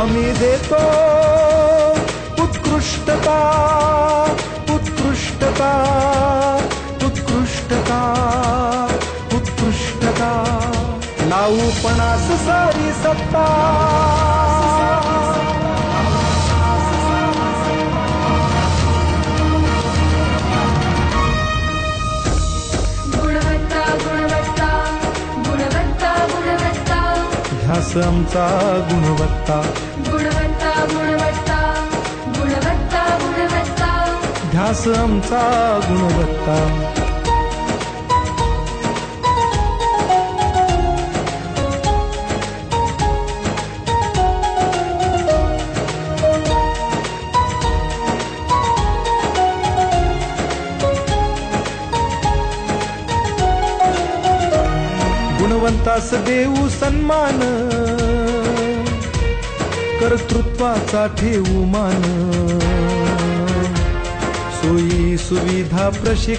हमी देतो उत्कृष्टता उत्कृष्टता उत्कृष्टता उत्कृष्टता. लावू पणास सारी सत्ता. गुणवत्ता गुणवत्ता गुणवत्ता गुणवत्ता. ध्यास आमचा गुणवत्ता. गुणवत्ता गुणवत्ता गुणवत्ता गुणवत्ता. ध्यास आमचा गुणवत्ता. गुणवंतास देऊ सन्मान. कर्तृत्वाचा ठेवू मान. सोयी सुविधा प्रशिक्षण